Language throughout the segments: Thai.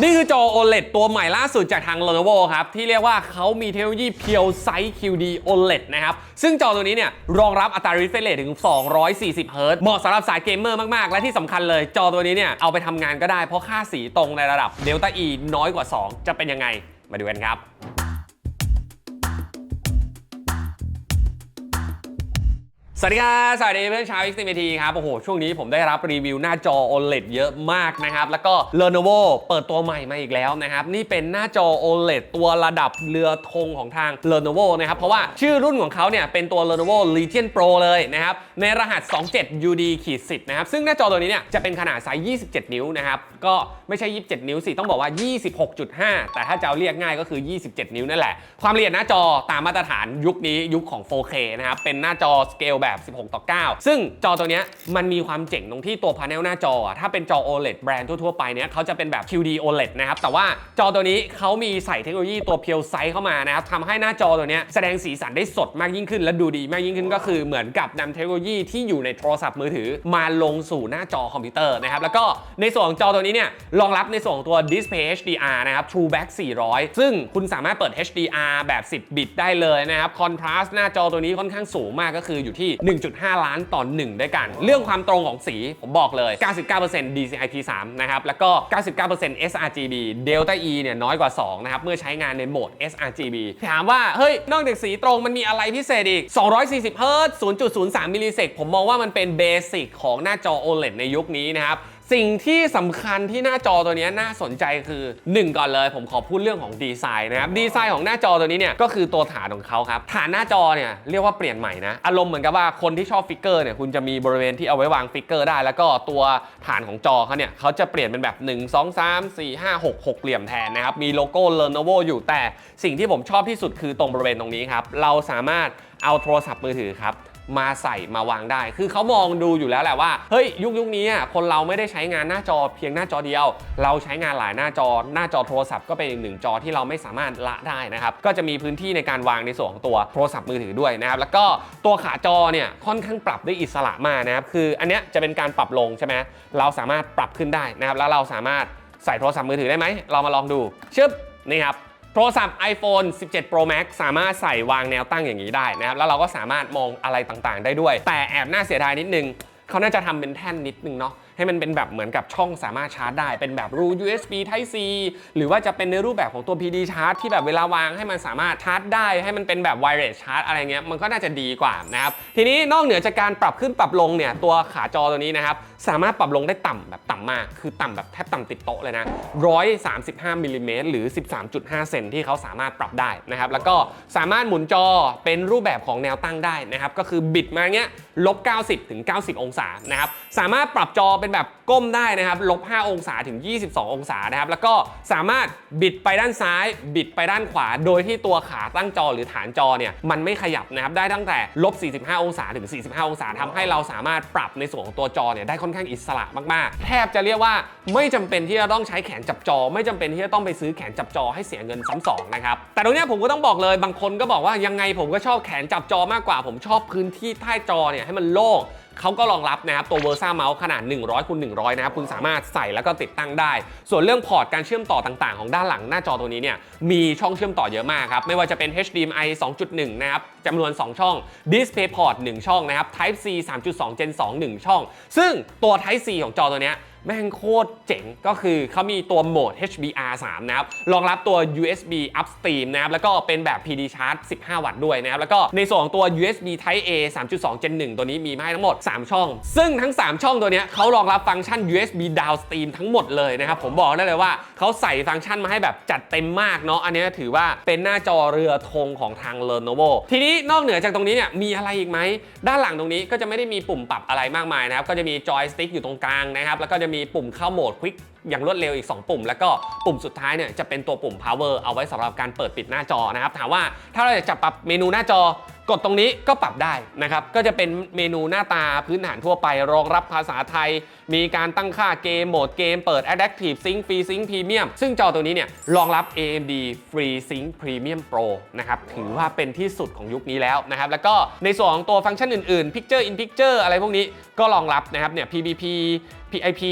นี่คือจอ OLED ตัวใหม่ล่าสุดจากทาง Lenovo ครับ ที่เรียกว่าเขามีเทคโนโลยี Pure Sight QD OLED นะครับ ซึ่งจอตัวนี้เนี่ยรองรับอัตรา refresh rate ถึง 240 Hz เหมาะสำหรับสายเกมเมอร์มาก ๆ และที่สำคัญเลยจอตัวนี้เนี่ยเอาไปทำงานก็ได้เพราะค่าสีตรงในระดับ Delta E น้อยกว่า 2 จะเป็นยังไง มาดูกันครับ สวัสดีครับสวัสดีเพื่อนชาว XTMT ครับโอ้โห ช่วงนี้ผมได้รับรีวิวหน้าจอ OLED เยอะมากนะครับ แล้วก็ Lenovo เปิดตัวใหม่มาอีกแล้วนะครับ นี่เป็นหน้าจอ OLED ตัวระดับเรือธงของทาง Lenovo นะครับ เพราะว่าชื่อรุ่นของเขาเนี่ยเป็นตัว Lenovo Legion Pro เลยนะครับ ในรหัส 27 UD ขีด10นะครับ ซึ่งหน้าจอตัวนี้เนี่ยจะเป็นขนาดไซส์ 27 นิ้วนะครับ ก็ไม่ใช่ 27 นิ้วสิ ต้องบอกว่า 26.5 แต่ถ้าจะเอาเรียกง่ายก็คือ 27 นิ้วนั่นแหละ ความละเอียดหน้าจอตามมาตรฐานยุคนี้ยุคของ 4K นะครับ เป็นหน้าจอสเกลแบบ16 ต่อ 9 ซึ่งจอตัวนี้มันมีความเจ๋งตรงที่ตัวพาเนลหน้าจอ ถ้าเป็นจอ OLED แบรนด์ทั่วๆไปเนี้ยเขาจะเป็นแบบ QD OLED นะครับ แต่ว่าจอตัวนี้เขามีใส่เทคโนโลยีตัว Pure Sight เข้ามานะครับทำให้หน้าจอตัวนี้แสดงสีสันได้สดมากยิ่งขึ้น และดูดีมากยิ่งขึ้นก็คือเหมือนกับนำเทคโนโลยีที่อยู่ในโทรศัพท์มือถือ มาลงสู่หน้าจอคอมพิวเตอร์นะครับแล้วก็ในส่วนของจอตัวนี้เนี่ยรองรับในส่วนของตัว Display HDR นะครับ TrueBack 400 ซึ่งคุณสามารถเปิด HDR แบบ 10 บิตได้เลยนะครับ Contrast หน้าจอตัวนี้ค่อนข้างสูงมากก็คืออยู่ที่1.5 ล้านต่อ1ด้วยกัน เรื่องความตรงของสีผมบอกเลย 99% DCI-P3 นะครับ แล้วก็ 99% sRGB Delta E เนี่ยน้อยกว่า 2 นะครับ เมื่อใช้งานในโหมด sRGB ถามว่า เฮ้ย นอกจากสีตรงมันมีอะไรพิเศษอีก 240 Hz 0.03มิลลิเซกผมมองว่ามันเป็นเบสิกของหน้าจอ OLED ในยุคนี้นะครับ สิ่งที่สำคัญที่หน้าจอตัวนี้น่าสนใจคือ 1 ก่อนเลยผมขอพูดเรื่องของดีไซน์นะครับดีไซน์ของหน้าจอตัวนี้เนี่ยก็คือตัวฐานของเขาครับฐานหน้าจอเนี่ยเรียกว่าเปลี่ยนใหม่นะอารมณ์เหมือนกับว่าคนที่ชอบฟิกเกอร์เนี่ยคุณจะมีบริเวณที่เอาไว้วางฟิกเกอร์ได้ แล้วก็ตัวฐานของจอเขาเนี่ยเขาจะเปลี่ยนเป็นแบบ 1 2 3 4 5 6 6 เหลี่ยมแทนนะครับมีโลโก้ Lenovo อยู่แต่สิ่งที่ผมชอบที่สุดคือตรงบริเวณตรงนี้ครับเราสามารถเอาโทรศัพท์มือถือครับ มาใส่มาวางได้ คือเขามองดูอยู่แล้วแหละว่า เฮ้ยยุคยุคนี้อะคนเราไม่ได้ใช้งานหน้าจอเพียงหน้าจอเดียว เราใช้งานหลายหน้าจอ หน้าจอโทรศัพท์ก็เป็นอีกหนึ่งจอที่เราไม่สามารถละได้นะครับ ก็จะมีพื้นที่ในการวางในส่วนของตัวโทรศัพท์มือถือด้วยนะครับ แล้วก็ตัวขาจอเนี่ยค่อนข้างปรับได้อิสระมากนะครับ คืออันเนี้ยจะเป็นการปรับลงใช่ไหมเราสามารถปรับขึ้นได้นะครับ แล้วเราสามารถใส่โทรศัพท์มือถือได้ไหม เรามาลองดูชึบนี่ครับ โทรศัพท์ iPhone 17 Pro Max สามารถใส่วางแนวตั้งอย่างนี้ได้นะครับ แล้วเราก็สามารถมองอะไรต่างๆ ได้ด้วย แต่แอบน่าเสียดายนิดนึง เขาน่าจะทำเป็นแท่นนิดนึงเนาะ ให้มันเป็นแบบเหมือนกับช่องสามารถชาร์จได้ เป็นแบบรู USB Type C หรือว่าจะเป็นในรูปแบบของตัว PD ชาร์จที่แบบเวลาวางให้มันสามารถชาร์จได้ให้มันเป็นแบบ wireless ชาร์จอะไรเงี้ยมันก็น่าจะดีกว่านะครับทีนี้นอกเหนือจากการปรับขึ้นปรับลงเนี่ยตัวขาจอตัวนี้นะครับสามารถปรับลงได้ต่ำแบบต่ำมาก คือต่ำแบบแทบต่ำติดโต๊ะเลยนะ135มิลลิเมตรหรือ 13.5 เซนที่เขาสามารถปรับได้นะครับแล้วก็สามารถหมุนจอเป็นรูปแบบของแนวตั้งได้นะครับก็คือบิดมาเงี้ยลบ90ถึง90 องศานะครับสามารถปรับจอเป็นแบบก้มได้นะครับลบ5องศาถึง 22 องศานะครับ แล้วก็สามารถบิดไปด้านซ้าย บิดไปด้านขวา โดยที่ตัวขาตั้งจอหรือฐานจอเนี่ยมันไม่ขยับนะครับ ได้ตั้งแต่ลบ 45 องศาถึง 45 องศาทำให้เราสามารถปรับในส่วนของตัวจอเนี่ยได้ค่อนข้างอิสระมากๆ แทบจะเรียกว่าไม่จำเป็นที่จะต้องใช้แขนจับจอ ไม่จำเป็นที่จะต้องไปซื้อแขนจับจอให้เสียเงินซ้ำสองนะครับ แต่ตรงเนี้ยผมก็ต้องบอกเลยบางคนก็บอกว่ายังไงผมก็ชอบแขนจับจอมากกว่า ผมชอบพื้นที่ใต้จอเนี่ยให้มันโล่ง เขาก็รองรับนะครับตัว Versa Mouse ขนาด 100คูณ100 นะครับคุณสามารถใส่แล้วก็ติดตั้งได้ ส่วนเรื่องพอร์ตการเชื่อมต่อต่างๆ ของด้านหลังหน้าจอตัวนี้เนี่ยมีช่องเชื่อมต่อเยอะมากครับ ไม่ว่าจะเป็น HDMI 2.1 นะครับจำนวน 2 ช่อง DisplayPort 1 ช่องนะครับ Type C 3.2 Gen 2 1 ช่อง ซึ่งตัว Type C ของจอตัวเนี้ย แม่งโคตรเจ๋งก็คือเขามีตัวโหมด HBR3 นะครับรองรับตัว USB upstream นะครับแล้วก็เป็นแบบ PD charge 15 วัตต์ด้วยนะครับแล้วก็ในส่วนของตัว USB Type A 3.2 Gen 1 ตัวนี้มีมาให้ทั้งหมด 3 ช่อง ซึ่งทั้ง 3 ช่องตัวนี้เขารองรับฟังก์ชัน USB downstream ทั้งหมดเลยนะครับผมบอกได้เลยว่าเขาใส่ฟังก์ชันมาให้แบบจัดเต็มมากเนาะอันนี้ถือว่าเป็นหน้าจอเรือธงของทาง Lenovo ทีนี้นอกเหนือจากตรงนี้เนี่ยมีอะไรอีกไหมด้านหลังตรงนี้ก็จะไม่ได้มีปุ่มปรับอะไรมากมายนะครับก็จะมีจอยสติ๊กอยู่ตรงกลางนะครับแล้วก็จะมีปุ่มเข้าโหมด Quick อย่างรวดเร็วอีก 2 ปุ่ม แล้วก็ปุ่มสุดท้ายเนี่ยจะเป็นตัวปุ่ม power เอาไว้สำหรับการเปิดปิดหน้าจอนะครับถามว่าถ้าเราจะปรับเมนูหน้าจอกดตรงนี้ก็ปรับได้นะครับก็จะเป็นเมนูหน้าตาพื้นฐานทั่วไป รองรับภาษาไทย มีการตั้งค่าเกมโหมดเกมเปิด Adaptive Sync Free Sync Premium ซึ่งจอตัวนี้เนี่ยรองรับ AMD Free Sync Premium Pro นะครับถือว่าเป็นที่สุดของยุคนี้แล้วนะครับแล้วก็ในส่วนของตัวฟังก์ชันอื่นๆ Picture in Picture อะไรพวกนี้ก็รองรับนะครับเนี่ย PBP PIP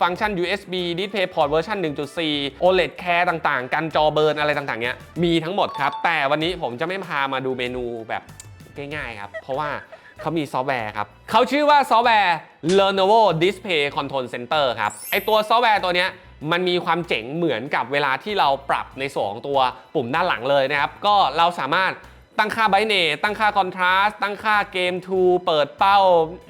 ฟังก์ชัน USB Display Port เวอร์ชัน1.4 OLED Care ต่างๆ กันจอเบิร์นอะไรต่างๆเนี้ยมีทั้งหมดครับ แต่วันนี้ผมจะไม่พามาดูเมนูแบบง่ายๆครับ เพราะว่าเขามีซอฟต์แวร์ครับเขาชื่อว่าซอฟต์แวร์ Lenovo Display Control Center ครับไอตัวซอฟต์แวร์ตัวเนี้ยมันมีความเจ๋งเหมือนกับเวลาที่เราปรับในส่วนของตัวปุ่มด้านหลังเลยนะครับ ก็เราสามารถ ตั้งค่าไบเนตตั้งค่าคอนทราสต์ตั้งค่าเกมทูเปิดเป้า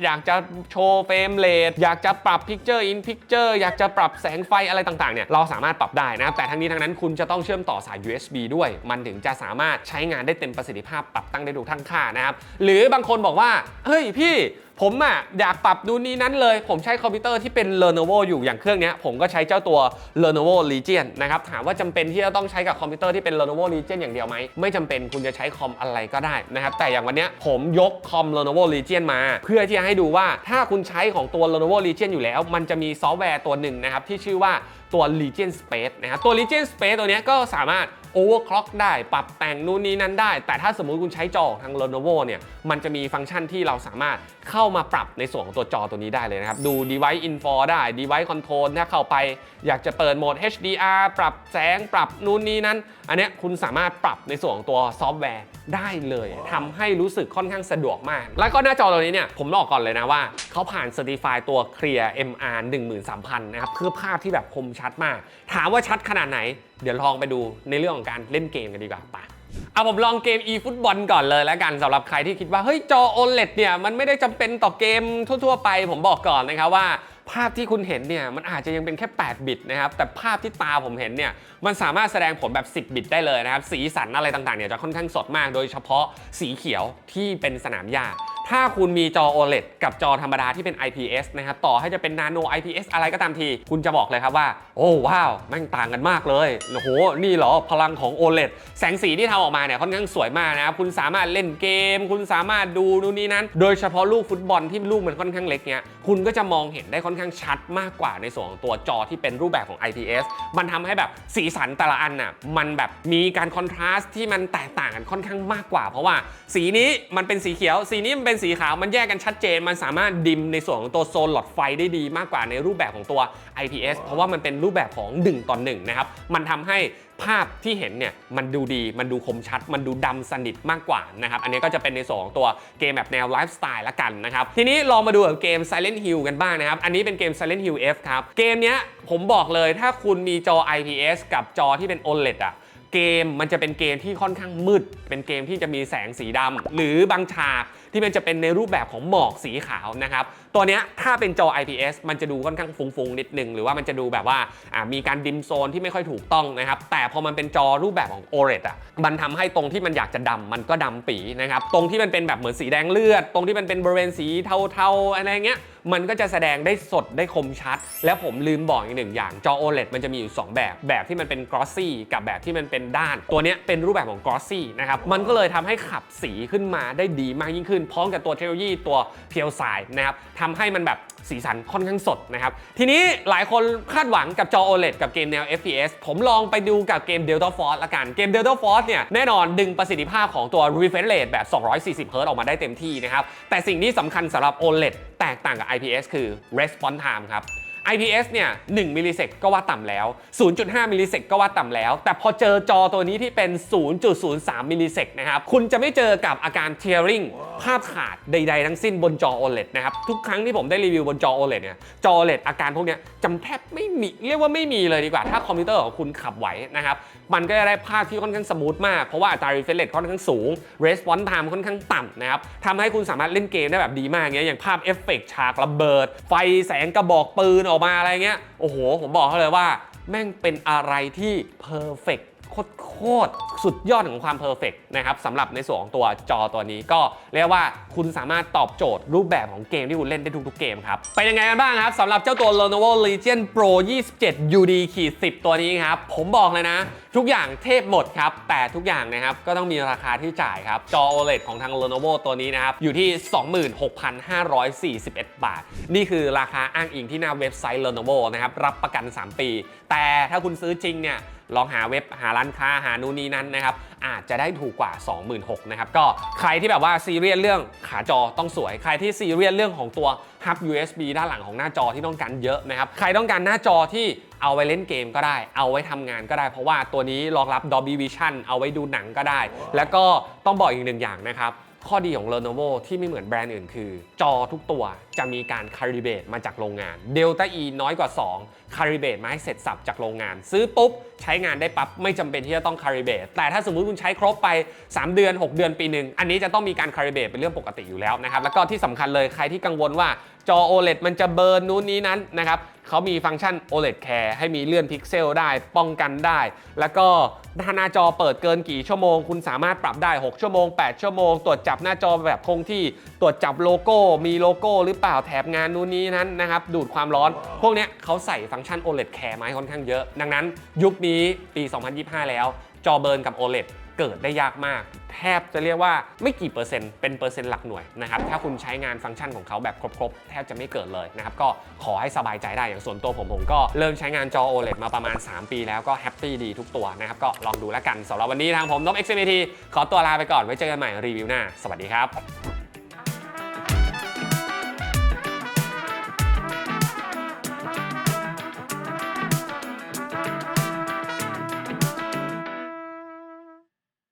อยากจะโชว์เฟรมเรทอยากจะปรับพิกเจอร์อินพิกเจอร์อยากจะปรับแสงไฟอะไรต่างๆเนี่ยเราสามารถปรับได้นะครับแต่ทั้งนี้ทั้งนั้นคุณจะต้องเชื่อมต่อสาย USB ด้วย มันถึงจะสามารถใช้งานได้เต็มประสิทธิภาพปรับตั้งได้ทุกทั้งค่านะครับหรือบางคนบอกว่าเฮ้ยพี่ ผมอะอยากปรับดูนนี้นั้นเลย ผมใช้คอมพิวเตอร์ที่เป็น Lenovo อยู่อย่างเครื่องนี้ผมก็ใช้เจ้าตัว Lenovo Legion นะครับถามว่าจำเป็นที่จะต้องใช้กับคอมพิวเตอร์ที่เป็น Lenovo Legion อย่างเดียวไหมไม่จำเป็นคุณจะใช้คอมอะไรก็ได้นะครับแต่อย่างวันนี้ผมยกคอม Lenovo Legion มา เพื่อที่จะให้ดูว่าถ้าคุณใช้ของตัว Lenovo Legion อยู่แล้ว มันจะมีซอฟต์แวร์ตัวหนึ่งนะครับที่ชื่อว่า ตัว Legion Space นะครับตัว Legion Space ตัวนี้ก็สามารถ overclock ได้ปรับแต่งนู่นนี่นั่นได้ แต่ถ้าสมมุติคุณใช้จอทาง Lenovo เนี่ยมันจะมีฟังก์ชันที่เราสามารถเข้ามาปรับในส่วนของตัวจอตัวนี้ได้เลยนะครับ ดู device info ได้ device control ถ้าเข้าไปอยากจะเปิดโหมด HDR ปรับแสงปรับนู่นนี่นั่นอันนี้คุณสามารถปรับในส่วนของตัวซอฟต์แวร์ ได้เลยทำให้รู้สึกค่อนข้างสะดวกมาก แล้วก็หน้าจอตัวนี้เนี่ย ผมบอกก่อนเลยนะว่า เขาผ่าน Certify ตัว Clear MR 13000 นะครับเพื่อภาพที่แบบคมชัดมาก ถามว่าชัดขนาดไหน เดี๋ยวลองไปดูในเรื่องของการเล่นเกมกันดีกว่าไปะเอาผมลองเกม e ฟุตบอลก่อนเลยแล้วกันสำหรับใครที่คิดว่า เฮ้ย จอ OLED เนี่ย มันไม่ได้จำเป็นต่อเกมทั่ว ๆ ไป ผมบอกก่อนนะครับว่า ภาพที่คุณเห็นเนี่ยมันอาจจะยังเป็นแค่ 8 บิตนะครับ แต่ภาพที่ตาผมเห็นเนี่ยมันสามารถแสดงผลแบบ 10 บิตได้เลยนะครับ สีสันอะไรต่างๆเนี่ยจะค่อนข้างสดมาก โดยเฉพาะสีเขียวที่เป็นสนามหญ้าถ้าคุณมีจอ OLED กับจอธรรมดาที่เป็น IPS นะครับ ต่อให้จะเป็น Nano IPS อะไรก็ตามที คุณจะบอกเลยครับว่า โอ้ว้าว แม่งต่างกันมากเลย โอ้โห นี่เหรอ พลังของ OLED แสงสีที่ทำออกมาเนี่ยค่อนข้างสวยมากนะครับ คุณสามารถเล่นเกม คุณสามารถดูนู่นนี่นั้น โดยเฉพาะลูกฟุตบอลที่ลูกมันค่อนข้างเล็กเนี่ยคุณก็จะมองเห็นได้ค่อนข้างชัดมากกว่าในส่วนของตัวจอที่เป็นรูปแบบของ IPS มันทำให้แบบสีสันแต่ละอันน่ะมันแบบมีการคอนทราสต์ที่มันแตกต่างกันค่อนข้างมากกว่า เพราะว่าสีนี้มันเป็นสีเขียว สีนี้มันเป็นสีขาวมันแยกกันชัดเจน มันสามารถดิมในส่วนของตัวโซนหลอดไฟได้ดีมากกว่าในรูปแบบของตัว IPS เพราะว่ามันเป็นรูปแบบของ 1 ต่อ 1 นะครับ มันทำให้ ภาพที่เห็นเนี่ยมันดูดีมันดูคมชัด มันดูดำสนิทมากกว่านะครับอันนี้ก็จะเป็นในสองตัวเกมแบบแนวไลฟ์สไตล์ละกันนะครับทีนี้ลองมาดูกับเกม Silent Hill กันบ้างนะครับอันนี้เป็นเกม Silent Hill F ครับเกมเนี้ยผมบอกเลยถ้าคุณมีจอ IPS กับจอที่เป็น OLED อะเกมมันจะเป็นเกมที่ค่อนข้างมืด เป็นเกมที่จะมีแสงสีดำหรือบางฉากที่มันจะเป็นในรูปแบบของหมอกสีขาวนะครับ ตัวเนี้ยถ้าเป็นจอ IPS มันจะดูค่อนข้างฟุ้งๆนิดนึง หรือว่ามันจะดูแบบว่าามีการดิมโซนที่ไม่ค่อยถูกต้องนะครับ แต่พอมันเป็นจอรูปแบบของ OLED อะมันทำให้ตรงที่มันอยากจะดำมันก็ดำปีนะครับ ตรงที่มันเป็นแบบเหมือนสีแดงเลือด ตรงที่มันเป็นบริเวณสีเทาๆอะไรเงี้ยมันก็จะแสดงได้สดได้คมชัด แล้วผมลืมบอกอีกหนึ่งอย่างจอ OLED มันจะมีอยู่ 2 แบบ แบบที่มันเป็น glossy กับแบบที่มันเป็นด้าน ตัวนี้เป็นรูปแบบของ glossy นะครับ มันก็เลยทำให้ขับสีขึ้นมาได้ดีมากยิ่งขึ้น พร้อมกับตัวเทคโนโลยีตัวเพียวสายนะครับททำให้มันแบบสีสันค่อนข้างสดนะครับ ทีนี้หลายคนคาดหวังกับจอ OLED กับเกมแนว FPS ผมลองไปดูกับเกม Delta Force ละกัน เกม Delta Force เนี่ยแน่นอนดึงประสิทธิภาพของตัว refresh rate แบบ 240 Hz ออกมาได้เต็มที่นะครับ แต่สิ่งที่สำคัญสำหรับ OLED แตกต่างกับ IPS คือ response time ครับ IPS เนี่ย1มิลลิเซกก็ว่าต่ำแล้ว 0.5 มิลลิเซกก็ว่าต่ำแล้ว แต่พอเจอจอตัวนี้ที่เป็น 0.03 มิลลิเซกนะครับ คุณจะไม่เจอกับอาการ tearing ภาพขาดใด ๆ ทั้งสิ้นบนจอ OLED นะครับ ทุกครั้งที่ผมได้รีวิวบนจอ OLED เนี่ย จอ OLED อาการพวกนี้จำแทบไม่มี เรียกว่าไม่มีเลยดีกว่า ถ้าคอมพิวเตอร์ของคุณขับไหวนะครับ มันก็จะได้ภาพที่ค่อนข้างสมูทมาก เพราะว่าอัตรา refresh rate ค่อนข้างสูง response time ค่อนข้างต่ำนะครับทำให้คุณสามารถเล่นเกมได้แบบดีมากเงี้ย อย่างภาพเอฟเฟกฉากระเบิด ไฟแสงกระบอกปืนออกมาอะไรเงี้ย โอ้โห ผมบอกเขาเลยว่า แม่งเป็นอะไรที่เพอร์เฟกโคตรสุดยอดของความเพอร์เฟกนะครับสำหรับในส่วนของตัวจอตัวนี้ก็เรียกว่าคุณสามารถตอบโจทย์รูปแบบของเกมที่คุณเล่นได้ทุกๆเกมครับ เป็นยังไงกันบ้างครับสำหรับเจ้าตัว Lenovo Legion Pro 27 UD ขีด10 ตัวนี้ครับ ผมบอกเลยนะ ทุกอย่างเทพหมดครับ แต่ทุกอย่างนะครับก็ต้องมีราคาที่จ่ายครับ จอ OLED ของทาง Lenovo ตัวนี้นะครับ อยู่ที่ 26,541 บาท นี่คือราคาอ้างอิงที่หน้าเว็บไซต์ Lenovo นะครับ รับประกัน 3 ปี แต่ถ้าคุณซื้อจริงเนี่ยลองหาเว็บหาร้านค้าหานู่นนี่นั่นนะครับ อาจจะได้ถูกกว่า 26,000นะครับ ก็ใครที่แบบว่าซีเรียสเรื่องขาจอต้องสวย ใครที่ซีเรียสเรื่องของตัวฮับ USB ด้านหลังของหน้าจอที่ต้องการเยอะนะครับ ใครต้องการหน้าจอที่เอาไว้เล่นเกมก็ได้ เอาไว้ทำงานก็ได้ เพราะว่าตัวนี้รองรับ Dolby Vision เอาไว้ดูหนังก็ได้ แล้วก็ต้องบอกอีกหนึ่งอย่างนะครับ ข้อดีของ Lenovo ที่ไม่เหมือนแบรนด์อื่นคือ จอทุกตัวจะมีการคาลิเบตมาจากโรงงาน Delta E น้อยกว่า 2 คาลิเบตมาให้เสร็จสับจากโรงงาน ซื้อปุ๊บ ใช้งานได้ปั๊บ ไม่จำเป็นที่จะต้องคาลิเบตแต่ถ้าสมมุติคุณใช้ครบไป 3 เดือน 6 เดือนปีหนึ่งอันนี้จะต้องมีการคาลิเบตเป็นเรื่องปกติอยู่แล้วนะครับแล้วก็ที่สำคัญเลยใครที่กังวลว่าจอ OLED มันจะเบิร์นนู้นนี้นั้นนะครับเขามีฟังก์ชัน OLED Care ให้มีเลื่อนพิกเซลได้ป้องกันได้ แล้วก็ถ้าหน้าจอเปิดเกินกี่ชั่วโมง คุณสามารถปรับได้ 6 ชั่วโมง 8 ชั่วโมง ตรวจจับหน้าจอแบบคงที่ตรวจจับโลโก้มีโลโก้หรือเปล่าแถบงานนู้นนี้นั้นนะครับ ดูดความร้อน พวกเนี้ยเขาใส่ฟังก์ชัน OLED Care มาให้ค่อนข้างเยอะ ดังนั้นยุคนี้ปี 2025 แล้ว จอเบิร์นกับ OLED เกิดได้ยากมาก แทบจะเรียกว่าไม่กี่เปอร์เซ็นต์ เป็นเปอร์เซ็นต์หลักหน่วยนะครับ ถ้าคุณใช้งานฟังก์ชันของเขาแบบครบๆ แทบจะไม่เกิดเลยนะครับ ก็ขอให้สบายใจได้อย่างส่วนตัวผมผมก็เริ่มใช้งานจอ OLED มาประมาณ 3 ปีแล้วก็แฮปปี้ดีทุกตัวนะครับ ก็ลองดูแล้วกันสำหรับวันนี้ทางผมนบ XMT ขอตัวลาไปก่อนไว้เจอกันใหม่รีวิวหน้า สวัสดีครับ